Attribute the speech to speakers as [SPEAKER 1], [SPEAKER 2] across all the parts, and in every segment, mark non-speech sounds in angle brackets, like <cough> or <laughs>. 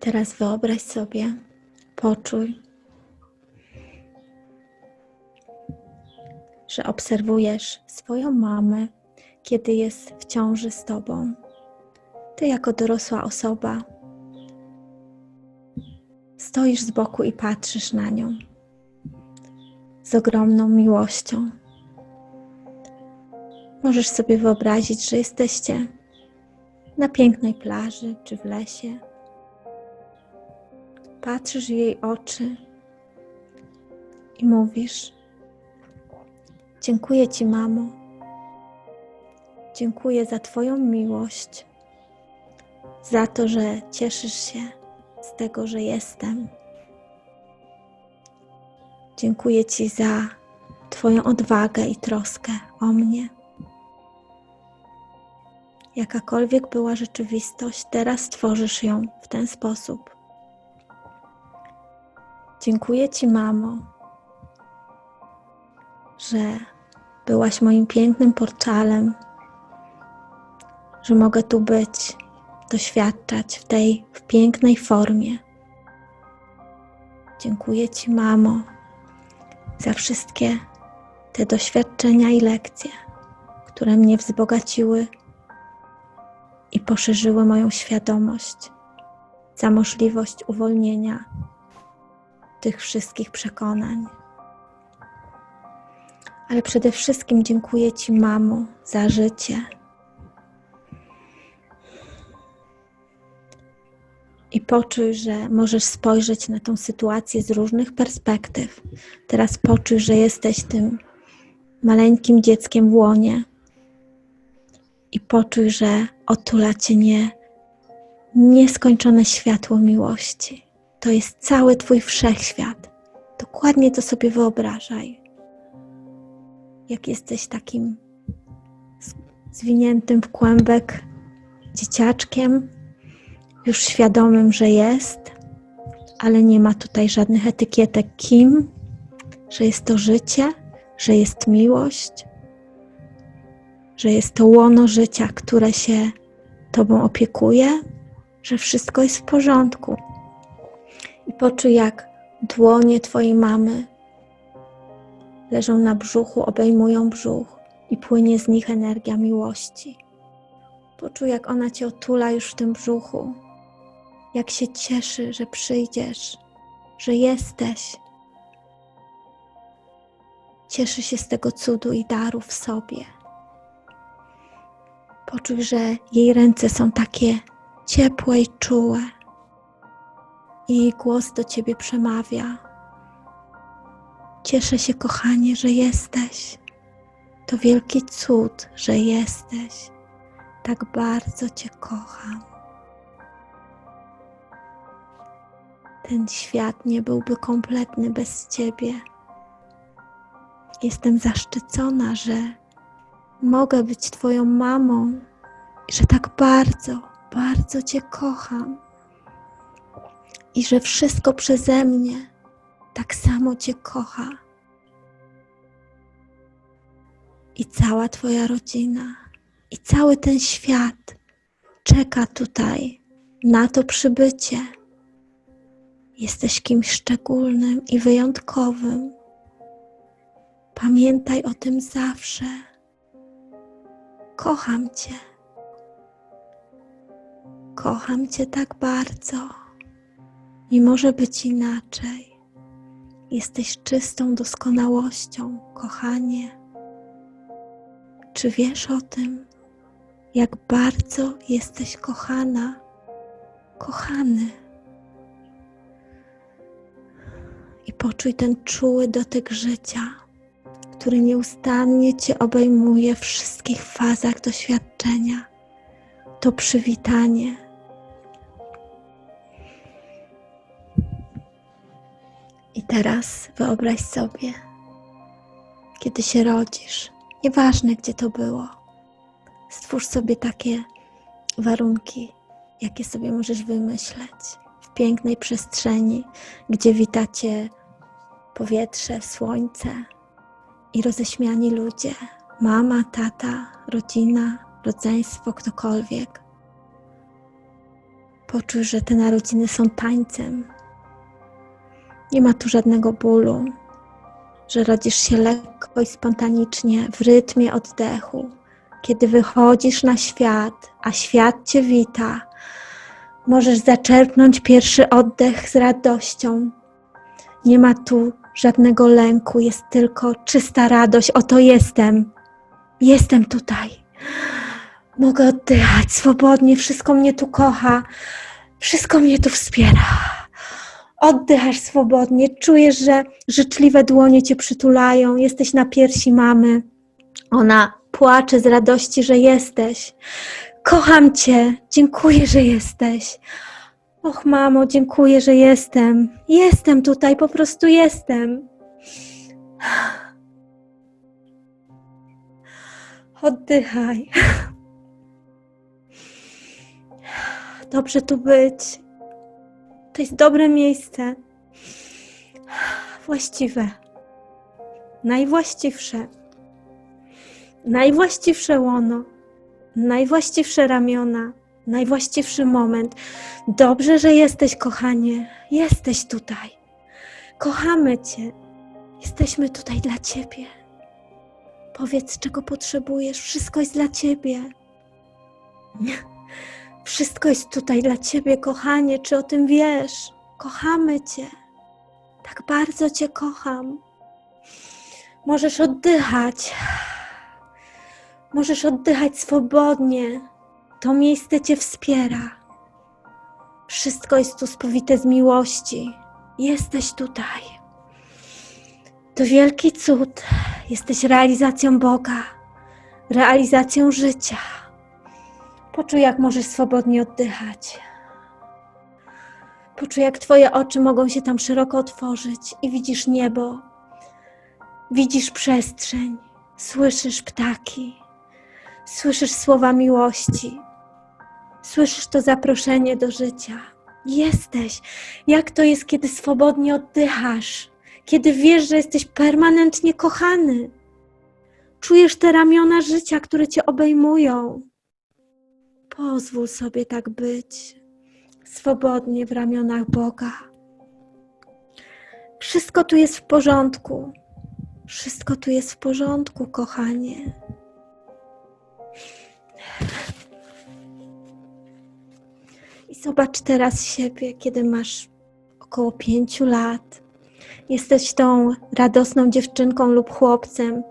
[SPEAKER 1] Teraz wyobraź sobie, poczuj, że obserwujesz swoją mamę, kiedy jest w ciąży z tobą. Ty, jako dorosła osoba, stoisz z boku i patrzysz na nią z ogromną miłością. Możesz sobie wyobrazić, że jesteście na pięknej plaży czy w lesie. Patrzysz w jej oczy i mówisz: Dziękuję Ci, mamo. Dziękuję za Twoją miłość, za to, że cieszysz się z tego, że jestem. Dziękuję Ci za Twoją odwagę i troskę o mnie. Jakakolwiek była rzeczywistość, teraz tworzysz ją w ten sposób. Dziękuję Ci, mamo, że byłaś moim pięknym portalem, że mogę tu być, doświadczać w tej w pięknej formie. Dziękuję Ci, mamo, za wszystkie te doświadczenia i lekcje, które mnie wzbogaciły i poszerzyły moją świadomość, za możliwość uwolnienia tych wszystkich przekonań. Ale przede wszystkim dziękuję Ci, mamo, za życie. I poczuj, że możesz spojrzeć na tą sytuację z różnych perspektyw. Teraz poczuj, że jesteś tym maleńkim dzieckiem w łonie. I poczuj, że otula Cię nie, nieskończone światło miłości. To jest cały Twój wszechświat. Dokładnie to sobie wyobrażaj. Jak jesteś takim zwiniętym w kłębek dzieciaczkiem, już świadomym, że jest, ale nie ma tutaj żadnych etykietek kim, że jest to życie, że jest miłość, że jest to łono życia, które się Tobą opiekuje, że wszystko jest w porządku. I poczuj, jak dłonie Twojej mamy leżą na brzuchu, obejmują brzuch i płynie z nich energia miłości. Poczuj, jak ona Cię otula już w tym brzuchu, jak się cieszy, że przyjdziesz, że jesteś. Cieszy się z tego cudu i daru w sobie. Poczuj, że jej ręce są takie ciepłe i czułe. I głos do ciebie przemawia. Cieszę się, kochanie, że jesteś. To wielki cud, że jesteś. Tak bardzo Cię kocham. Ten świat nie byłby kompletny bez Ciebie. Jestem zaszczycona, że mogę być Twoją mamą i że tak bardzo, bardzo Cię kocham i że wszystko przeze mnie tak samo Cię kocha. I cała Twoja rodzina, i cały ten świat czeka tutaj na to przybycie. Jesteś kimś szczególnym i wyjątkowym. Pamiętaj o tym zawsze. Kocham Cię. Kocham Cię tak bardzo. Nie może być inaczej. Jesteś czystą doskonałością, kochanie. Czy wiesz o tym, jak bardzo jesteś kochana, kochany? I poczuj ten czuły dotyk życia, który nieustannie Cię obejmuje w wszystkich fazach doświadczenia. To przywitanie I teraz wyobraź sobie, kiedy się rodzisz, nieważne gdzie to było, stwórz sobie takie warunki, jakie sobie możesz wymyśleć w pięknej przestrzeni, gdzie witacie powietrze, słońce i roześmiani ludzie, mama, tata, rodzina, rodzeństwo, ktokolwiek. Poczuj, że te narodziny są tańcem. Nie ma tu żadnego bólu, że rodzisz się lekko i spontanicznie w rytmie oddechu. Kiedy wychodzisz na świat, a świat cię wita, możesz zaczerpnąć pierwszy oddech z radością. Nie ma tu żadnego lęku, jest tylko czysta radość. Oto jestem. Jestem tutaj. Mogę oddychać swobodnie, wszystko mnie tu kocha, wszystko mnie tu wspiera. Oddychasz swobodnie, czujesz, że życzliwe dłonie cię przytulają, jesteś na piersi mamy. Ona płacze z radości, że jesteś. Kocham cię, dziękuję, że jesteś. Och, mamo, dziękuję, że jestem. Jestem tutaj, po prostu jestem. Oddychaj. Dobrze tu być. To jest dobre miejsce. Właściwe. Najwłaściwsze. Najwłaściwsze łono. Najwłaściwsze ramiona. Najwłaściwszy moment. Dobrze, że jesteś, kochanie. Jesteś tutaj. Kochamy Cię. Jesteśmy tutaj dla Ciebie. Powiedz, czego potrzebujesz. Wszystko jest dla Ciebie. <laughs> Wszystko jest tutaj dla Ciebie, kochanie. Czy o tym wiesz? Kochamy Cię. Tak bardzo Cię kocham. Możesz oddychać. Możesz oddychać swobodnie. To miejsce Cię wspiera. Wszystko jest tu spowite z miłości. Jesteś tutaj. To wielki cud. Jesteś realizacją Boga, realizacją życia. Poczuj, jak możesz swobodnie oddychać. Poczuj, jak Twoje oczy mogą się tam szeroko otworzyć i widzisz niebo, widzisz przestrzeń, słyszysz ptaki, słyszysz słowa miłości, słyszysz to zaproszenie do życia. Jesteś. Jak to jest, kiedy swobodnie oddychasz, kiedy wiesz, że jesteś permanentnie kochany. Czujesz te ramiona życia, które cię obejmują. Pozwól sobie tak być, swobodnie w ramionach Boga. Wszystko tu jest w porządku. Wszystko tu jest w porządku, kochanie. Zobacz teraz siebie, kiedy masz około pięciu lat. Jesteś tą radosną dziewczynką lub chłopcem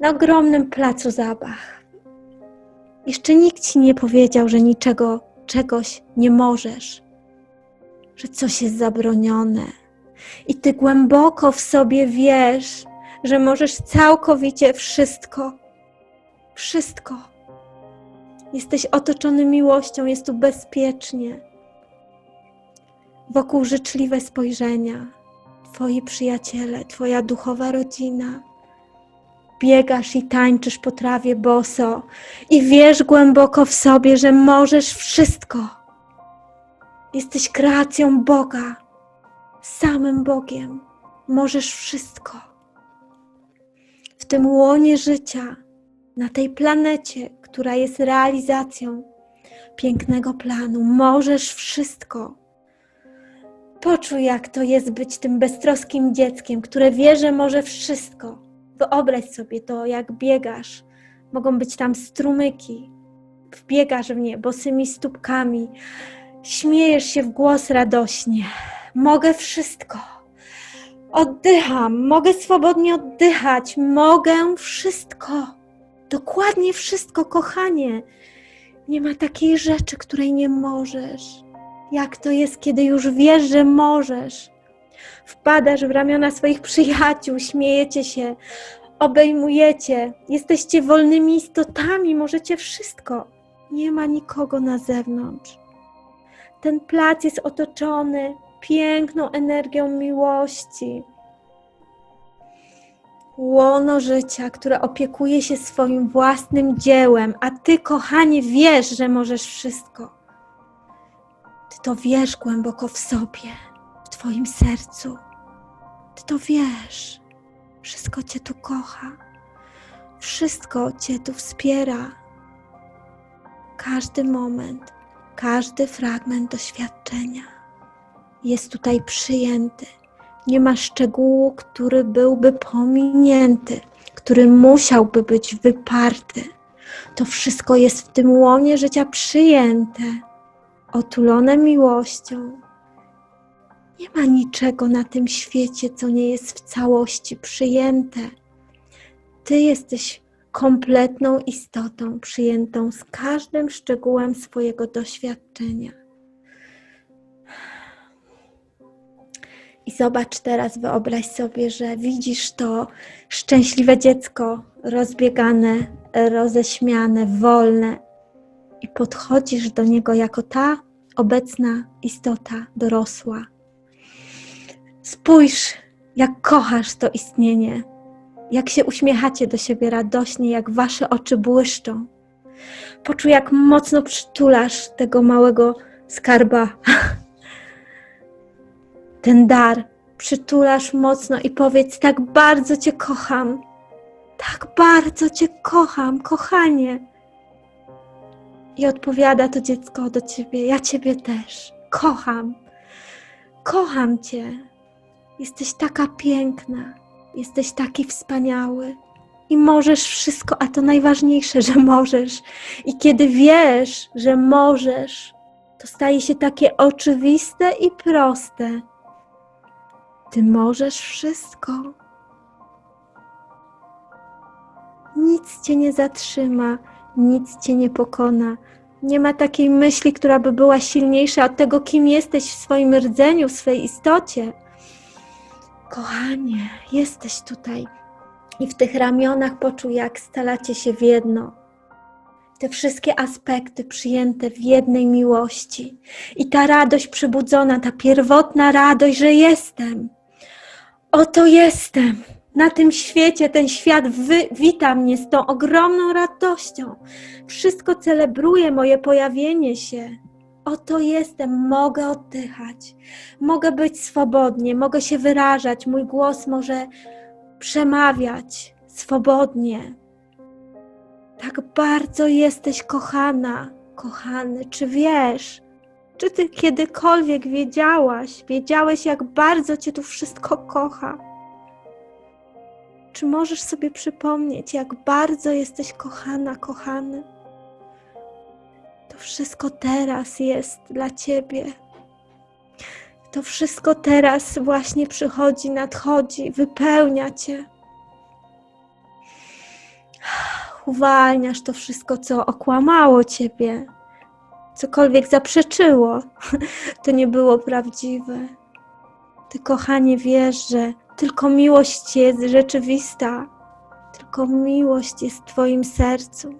[SPEAKER 1] na ogromnym placu zabaw. Jeszcze nikt ci nie powiedział, że niczego, czegoś nie możesz, że coś jest zabronione. I ty głęboko w sobie wiesz, że możesz całkowicie wszystko. Wszystko. Jesteś otoczony miłością, jest tu bezpiecznie. Wokół życzliwe spojrzenia, Twoi przyjaciele, Twoja duchowa rodzina. Biegasz i tańczysz po trawie boso i wiesz głęboko w sobie, że możesz wszystko. Jesteś kreacją Boga, samym Bogiem. Możesz wszystko. W tym łonie życia, na tej planecie, która jest realizacją pięknego planu, możesz wszystko. Poczuj, jak to jest być tym beztroskim dzieckiem, które wie, że może wszystko. Wyobraź sobie to, jak biegasz. Mogą być tam strumyki. Wbiegasz w nie bosymi stópkami. Śmiejesz się w głos radośnie. Mogę wszystko. Oddycham, mogę swobodnie oddychać, mogę wszystko. Dokładnie wszystko, kochanie. Nie ma takiej rzeczy, której nie możesz. Jak to jest, kiedy już wiesz, że możesz? Wpadasz w ramiona swoich przyjaciół, śmiejecie się, obejmujecie, jesteście wolnymi istotami, możecie wszystko. Nie ma nikogo na zewnątrz. Ten plac jest otoczony piękną energią miłości. Łono życia, które opiekuje się swoim własnym dziełem, a ty, kochanie, wiesz, że możesz wszystko. Ty to wiesz głęboko w sobie, w Twoim sercu. Ty to wiesz. Wszystko Cię tu kocha. Wszystko Cię tu wspiera. Każdy moment Każdy fragment doświadczenia jest tutaj przyjęty. Nie ma szczegółu, który byłby pominięty, który musiałby być wyparty. To wszystko jest w tym łonie życia przyjęte, otulone miłością. Nie ma niczego na tym świecie, co nie jest w całości przyjęte. Ty jesteś kompletną istotą, przyjętą z każdym szczegółem swojego doświadczenia. I zobacz teraz, wyobraź sobie, że widzisz to szczęśliwe dziecko rozbiegane, roześmiane, wolne i podchodzisz do niego jako ta obecna istota dorosła. Spójrz, jak kochasz to istnienie, jak się uśmiechacie do siebie radośnie, jak wasze oczy błyszczą. Poczuj, jak mocno przytulasz tego małego skarba. <laughs> Ten dar przytulasz mocno i powiedz: Tak bardzo Cię kocham. Tak bardzo Cię kocham, kochanie. I odpowiada to dziecko do ciebie: Ja Ciebie też kocham. Kocham Cię. Jesteś taka piękna. Jesteś taki wspaniały. I możesz wszystko, a to najważniejsze, że możesz. I kiedy wiesz, że możesz, to staje się takie oczywiste i proste. Ty możesz wszystko. Nic cię nie zatrzyma, nic cię nie pokona. Nie ma takiej myśli, która by była silniejsza od tego, kim jesteś w swoim rdzeniu, w swej istocie. Kochanie, jesteś tutaj i w tych ramionach poczuj, jak stalacie się w jedno. Te wszystkie aspekty przyjęte w jednej miłości i ta radość przybudzona, ta pierwotna radość, że jestem. Oto jestem. Na tym świecie ten świat wy, wita mnie z tą ogromną radością. Wszystko celebruje moje pojawienie się. Oto jestem, mogę oddychać, mogę być swobodnie, mogę się wyrażać, mój głos może przemawiać swobodnie. Tak bardzo jesteś kochana, kochany. Czy wiesz, czy ty kiedykolwiek wiedziałaś, wiedziałeś, jak bardzo cię tu wszystko kocha? Czy możesz sobie przypomnieć, jak bardzo jesteś kochana, kochany? To wszystko teraz jest dla ciebie. To wszystko teraz właśnie przychodzi, nadchodzi, wypełnia cię. Uwalniasz to wszystko, co okłamało ciebie, cokolwiek zaprzeczyło, <laughs> to nie było prawdziwe. Ty, kochanie, wiesz, że tylko miłość jest rzeczywista, tylko miłość jest w Twoim sercu,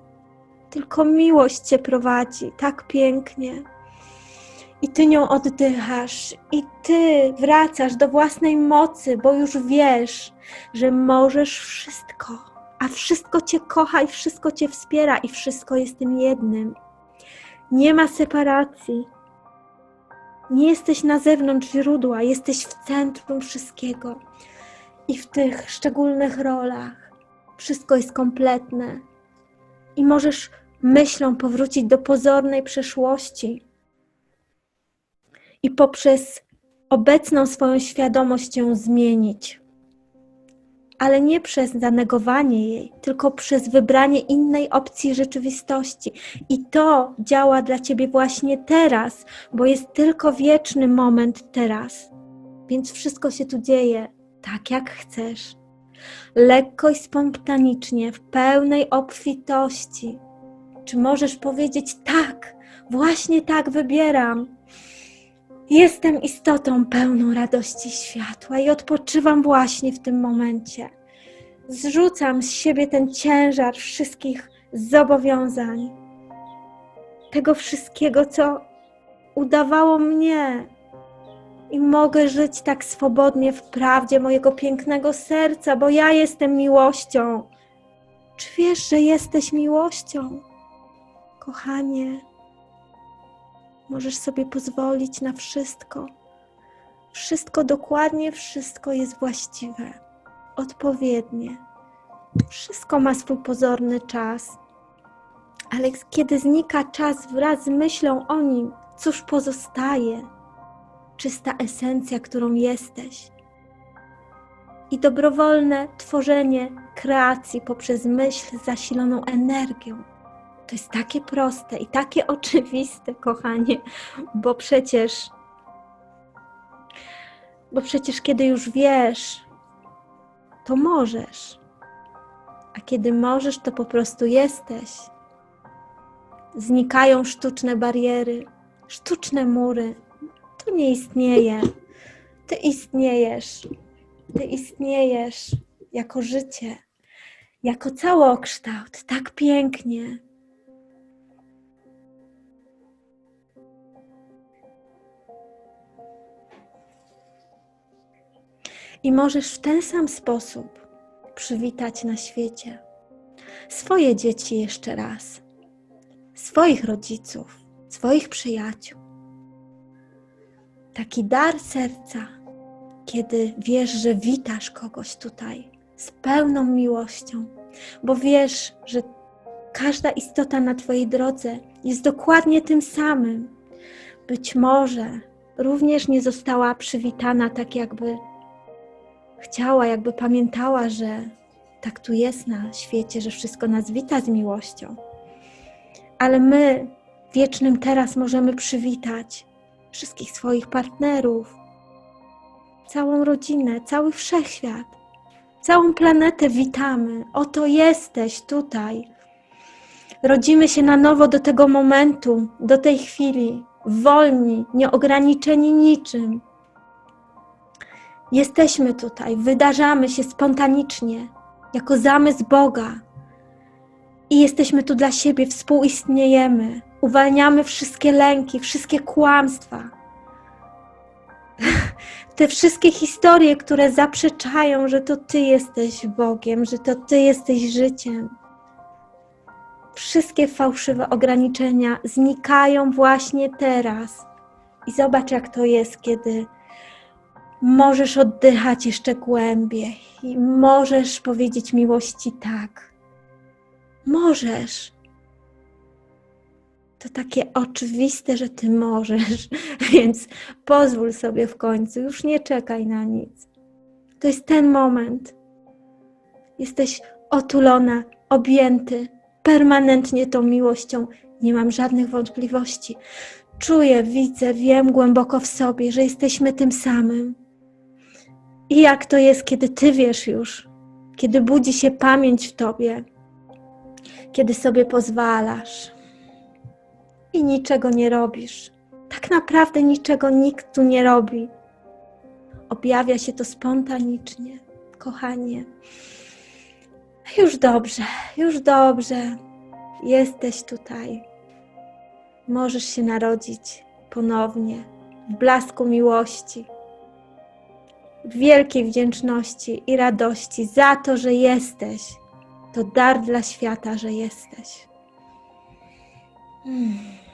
[SPEAKER 1] tylko miłość Cię prowadzi tak pięknie. I Ty nią oddychasz, i Ty wracasz do własnej mocy, bo już wiesz, że możesz wszystko, a wszystko Cię kocha i wszystko Cię wspiera, i wszystko jest tym jednym. Nie ma separacji. Nie jesteś na zewnątrz źródła, jesteś w centrum wszystkiego. I w tych szczególnych rolach wszystko jest kompletne. I możesz myślą powrócić do pozornej przeszłości. I poprzez obecną swoją świadomość ją zmienić ale nie przez zanegowanie jej, tylko przez wybranie innej opcji rzeczywistości. I to działa dla ciebie właśnie teraz, bo jest tylko wieczny moment teraz. Więc wszystko się tu dzieje tak, jak chcesz. Lekko i spontanicznie, w pełnej obfitości. Czy możesz powiedzieć tak, właśnie tak wybieram? Jestem istotą pełną radości światła i odpoczywam właśnie w tym momencie. Zrzucam z siebie ten ciężar wszystkich zobowiązań, tego wszystkiego, co udawało mnie. I mogę żyć tak swobodnie w prawdzie mojego pięknego serca, bo ja jestem miłością. Czy wiesz, że jesteś miłością? Kochanie, Możesz sobie pozwolić na wszystko. Wszystko, dokładnie wszystko jest właściwe, odpowiednie. Wszystko ma swój pozorny czas. Ale kiedy znika czas wraz z myślą o nim, cóż pozostaje? Czysta esencja, którą jesteś. I dobrowolne tworzenie kreacji poprzez myśl zasiloną energią. To jest takie proste i takie <laughs> oczywiste, kochanie, bo przecież, bo przecież kiedy już wiesz, to możesz. A kiedy możesz, to po prostu jesteś. Znikają sztuczne bariery, sztuczne mury. To nie istnieje. Ty istniejesz. Ty istniejesz jako życie, jako całokształt, tak pięknie. I możesz w ten sam sposób przywitać na świecie swoje dzieci jeszcze raz, swoich rodziców, swoich przyjaciół. Taki dar serca, kiedy wiesz, że witasz kogoś tutaj z pełną miłością, bo wiesz, że każda istota na Twojej drodze jest dokładnie tym samym. Być może również nie została przywitana tak, jakby chciała, jakby pamiętała, że tak tu jest na świecie, że wszystko nas wita z miłością. Ale my wiecznym teraz możemy przywitać wszystkich swoich partnerów, całą rodzinę, cały wszechświat, całą planetę witamy. Oto jesteś tutaj. Rodzimy się na nowo do tego momentu, do tej chwili, wolni, nieograniczeni niczym. Jesteśmy tutaj, wydarzamy się spontanicznie, jako zamysł Boga. I jesteśmy tu dla siebie, współistniejemy, uwalniamy wszystkie lęki, wszystkie kłamstwa. <laughs> Te wszystkie historie, które zaprzeczają, że to Ty jesteś Bogiem, że to Ty jesteś życiem. Wszystkie fałszywe ograniczenia znikają właśnie teraz. I zobacz, jak to jest, kiedy możesz oddychać jeszcze głębiej i możesz powiedzieć miłości tak. Możesz. To takie oczywiste, że ty możesz, <laughs> więc pozwól sobie w końcu, już nie czekaj na nic. To jest ten moment. Jesteś otulona, objęty permanentnie tą miłością. Nie mam żadnych wątpliwości. Czuję, widzę, wiem głęboko w sobie, że jesteśmy tym samym. I jak to jest, kiedy ty wiesz już, kiedy budzi się pamięć w tobie, kiedy sobie pozwalasz i niczego nie robisz. Tak naprawdę niczego nikt tu nie robi. Objawia się to spontanicznie, kochanie. Już dobrze, już dobrze. Jesteś tutaj. Możesz się narodzić ponownie w blasku miłości wielkiej wdzięczności i radości za to, że jesteś. To dar dla świata, że jesteś. Hmm.